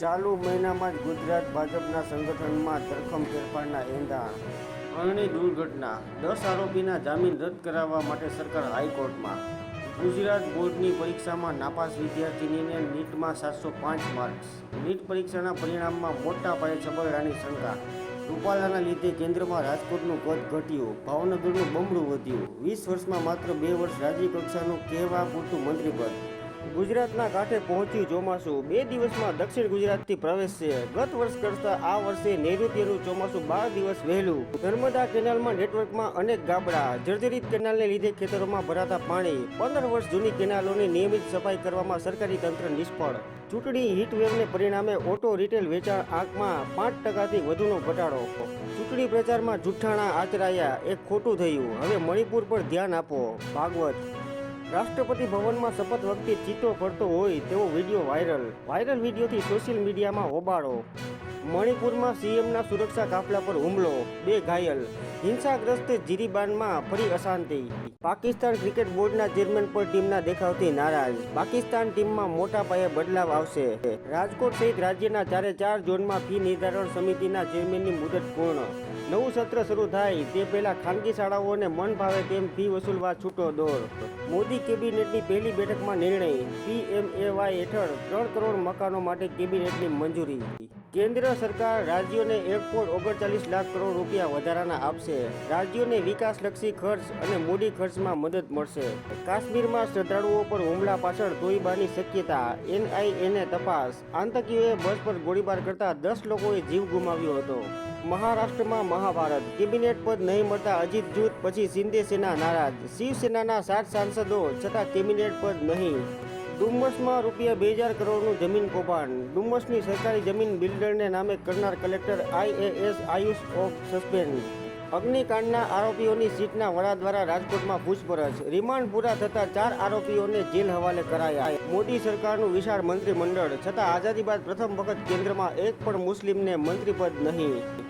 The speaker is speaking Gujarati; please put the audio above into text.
ચાલુ મહિનામાં જ ગુજરાત ભાજપના સંગઠનમાં ધરખમ ફેરફારના એંધાણ અરણી દુર્ઘટના, દસ આરોપીના જામીન રદ કરાવવા માટે સરકાર હાઈકોર્ટમાં. ગુજરાત બોર્ડની પરીક્ષામાં નાપાસ વિદ્યાર્થીનીને નીટમાં સાતસો પાંચ માર્ક્સ. નીટ પરીક્ષાના પરિણામમાં મોટા પાયે છબરડાની શંકા. રૂપાલાના લીધે કેન્દ્રમાં રાજકોટનું કદ ઘટ્યું, ભાવનગરનું બમણું વધ્યું. વીસ વર્ષમાં માત્ર બે વર્ષ રાજ્ય કક્ષાનું કહેવા પૂરતું મંત્રીપદ. ગુજરાતના કાંઠે પહોંચ્યું ચોમાસું. બે દિવસમાં દક્ષિણ ગુજરાતથી પ્રવેશશે. ગત વર્ષ કરતાં આ વર્ષે નૈઋત્યનું ચોમાસું બાર દિવસ વહેલું. નર્મદા કેનાલમાં નેટવર્કમાં અનેક ગાબડા. જર્જરિત કેનાલને લીધે ખેતરોમાં ભરાતા પાણી. પંદર વર્ષ જૂની કેનાલોની નિયમિત સફાઈ કરવામાં સરકારી તંત્ર નિષ્ફળ. ચૂંટણી હીટવેવને પરિણામે ઓટો રિટેલ વેચાણ આંકમાં પાંચ ટકાથી વધુનો ઘટાડો. ચૂંટણી પ્રચારમાં જુઠ્ઠાણા આચરાયા. એ ખોટું થયું. હવે મણિપુર પર ધ્યાન આપો. ભાગવત રાષ્ટ્રપતિ ભવનમાં શપથ વખતે ચીતો પડતો હોય તેવો વીડિયો વાયરલ. વાયરલ વિડીયોથી સોશિયલ મીડિયામાં હોબાળો. મણિપુરમાં સીએમના સુરક્ષા કાફલા પર હુમલો. બે ઘાયલ. હિંસાગ્રસ્ત જીરીબાનમાં ફરી અશાંતિ. પાકિસ્તાન ક્રિકેટ બોર્ડના ચેરમેન પર ટીમના દેખાવથી નારાજ. પાકિસ્તાન ટીમમાં મોટા પાયે બદલાવ આવશે. રાજકોટ સહિત રાજ્યના ચારે ચાર ઝોનમાં ફી નિર્ધારણ સમિતિના ચેરમેનની મુદત પૂર્ણ. નવું સત્ર શરૂ થાય, તે પહેલા ખાનગી શાળાઓને મન ભાવે તેમ ફી વસૂલવા છૂટો દોર. મોદી કેબિનેટની પહેલી બેઠકમાં નિર્ણય પીએમએવાય હેઠળ ત્રણ કરોડ મકાનો માટે કેબિનેટની મંજૂરી. કેન્દ્ર સરકાર રાજ્યોને એક પોઈન્ટ ઓગણચાલીસ લાખ કરોડ રૂપિયા વધારાના આપશે. રાજ્યોને વિકાસલક્ષી ખર્ચ અને મૂડી ખર્ચમાં મદદ મળશે. કાશ્મીરમાં શ્રદ્ધાળુઓ પર હુમલા પાછળ ધોઈબાની શક્યતા એનઆઈએને તપાસ. આતંકીઓએ બસ પર ગોળીબાર કરતા દસ લોકોએ જીવ ગુમાવ્યો હતો. મહારાષ્ટ્રમાં મહાભારત. કેબિનેટ પદ નહીં મળતા અજીત જૂથ, પછી શિંદે સેના નારાજ. શિવસેનાના સાત સાંસદો, છતાં કેબિનેટ પદ નહીં. ડુમ્મસમાં રૂપિયા બે હજાર કરોડનું જમીન કૌભાંડ. ડુમ્મસની સરકારી જમીન બિલ્ડરને નામે કરનાર કલેક્ટર આઈએએસ આયુષ ઓફ સસ્પેન્ડ. અગ્નિકાંડના આરોપીઓની સીટના વડા દ્વારા રાજકોટમાં પૂછપરછ. રિમાન્ડ પૂરા થતાં ચાર આરોપીઓને જેલ હવાલે કરાયા. મોદી સરકારનું વિશાળ મંત્રીમંડળ. છતાં આઝાદી બાદ પ્રથમ વખત કેન્દ્રમાં એક પણ મુસ્લિમને મંત્રીપદ નહીં.